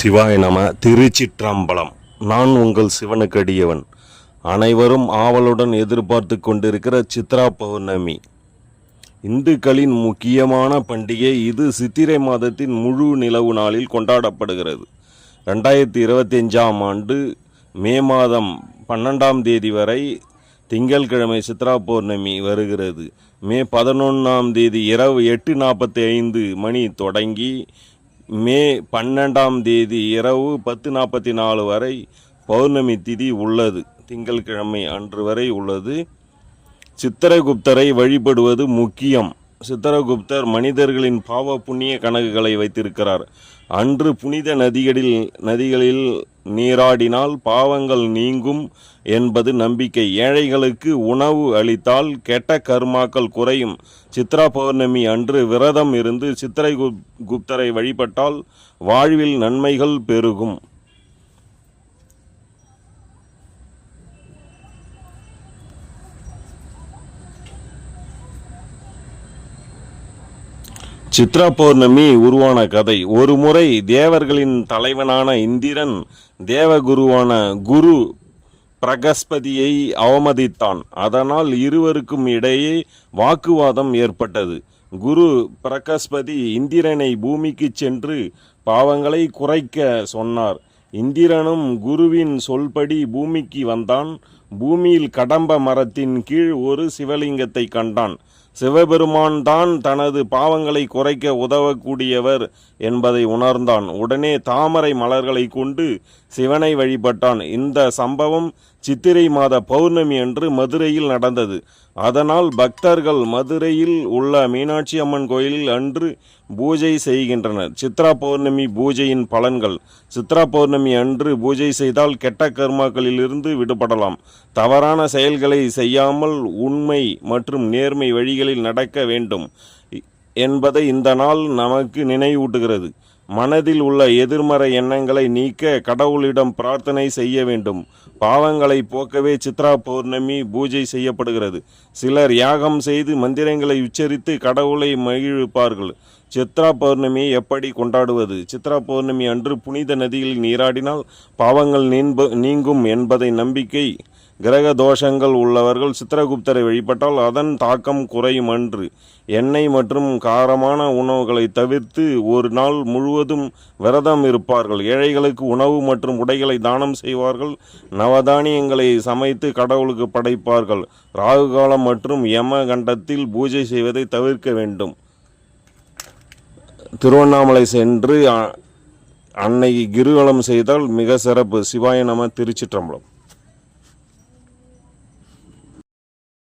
சிவாய நம திருச்சிற்றம்பலம். நான் உங்கள் சிவனுக்கடியவன். அனைவரும் ஆவலுடன் எதிர்பார்த்து கொண்டிருக்கிற சித்ரா பௌர்ணமி. இந்துக்களின் முக்கியமான பண்டிகை இது சித்திரை மாதத்தின் முழு நிலவு நாளில் கொண்டாடப்படுகிறது. ரெண்டாயிரத்தி இருபத்தஞ்சாம் ஆண்டு மே மாதம் பன்னெண்டாம் தேதி வரை திங்கள்கிழமை சித்ரா பௌர்ணமி வருகிறது. மே பதினொன்றாம் தேதி இரவு எட்டு நாற்பத்தி ஐந்து மணி தொடங்கி மே பன்னெண்டாம் தேதி இரவு பத்து நாற்பத்தி நாலு வரை பௌர்ணமி திதி உள்ளது. திங்கள்கிழமை அன்று வரை உள்ளது. சித்திரகுப்தரை வழிபடுவது முக்கியம். சித்திரகுப்தர் மனிதர்களின் பாவ புண்ணிய கணக்குகளை வைத்திருக்கிறார். அன்று புனித நதிகளில் நதிகளில் நீராடினால் பாவங்கள் நீங்கும் என்பது நம்பிக்கை. ஏழைகளுக்கு உணவு அளித்தால் கெட்ட கர்மாக்கள் குறையும். சித்ரா பௌர்ணமி அன்று விரதம் இருந்து சித்திரை குப்தரை வழிபட்டால் வாழ்வில் நன்மைகள் பெருகும். சித்ரா பௌர்ணமி உருவான கதை. ஒரு முறை தேவர்களின் தலைவனான இந்திரன் தேவகுருவான குரு பிரகஸ்பதியை அவமதித்தான். அதனால் இருவருக்கும் இடையே வாக்குவாதம் ஏற்பட்டது. குரு பிரகஸ்பதி இந்திரனை பூமிக்கு சென்று பாவங்களை குறைக்க சொன்னார். இந்திரனும் குருவின் சொல்படி பூமிக்கு வந்தான். பூமியில் கடம்ப மரத்தின் கீழ் ஒரு சிவலிங்கத்தை கண்டான். சிவபெருமான் தான் தனது பாவங்களை குறைக்க உதவக்கூடியவர் என்பதை உணர்ந்தான். உடனே தாமரை மலர்களை கொண்டு சிவனை வழிபட்டான். இந்த சம்பவம் சித்திரை மாத பௌர்ணமி அன்று மதுரையில் நடந்தது. அதனால் பக்தர்கள் மதுரையில் உள்ள மீனாட்சி அம்மன் கோயிலில் அன்று பூஜை செய்கின்றனர். சித்ரா பௌர்ணமி பூஜையின் பலன்கள். சித்ரா பௌர்ணமி அன்று பூஜை செய்தால் கெட்ட கர்மாக்களிலிருந்து விடுபடலாம். தவறான செயல்களை செய்யாமல் உண்மை மற்றும் நேர்மை வழிகளில் நடக்க வேண்டும் என்பதை இந்த நாள் நமக்கு நினைவூட்டுகிறது. மனதில் உள்ள எதிர்மறை எண்ணங்களை நீக்க கடவுளிடம் பிரார்த்தனை செய்ய வேண்டும். பாவங்களை போக்கவே சித்ரா பௌர்ணமி பூஜை செய்யப்படுகிறது. சிலர் யாகம் செய்து மந்திரங்களை உச்சரித்து கடவுளை மகிழ்ப்பார்கள் சித்ரா பௌர்ணமியை எப்படி கொண்டாடுவது? சித்ரா பௌர்ணமி அன்று புனித நதியில் நீராடினால் பாவங்கள் நீங்கும் என்பதை நம்பிக்கை கிரக தோஷங்கள் உள்ளவர்கள் சித்திரகுப்தரை வழிபட்டால் அதன் தாக்கம் குறையும் அன்று எண்ணெய் மற்றும் காரமான உணவுகளை தவிர்த்து ஒரு நாள் முழுவதும் விரதம் இருப்பார்கள். ஏழைகளுக்கு உணவு மற்றும் உடைகளை தானம் செய்வார்கள். நவதானியங்களை சமைத்து கடவுளுக்கு படைப்பார்கள். ராகு காலம் மற்றும் யம கண்டத்தில் பூஜை செய்வதை தவிர்க்க வேண்டும். திருவண்ணாமலை சென்று அன்னைக்கு அன்னை கிருவலம் செய்தால் மிக சிறப்பு. சிவாய நம திருச்சிற்றம்பலம்.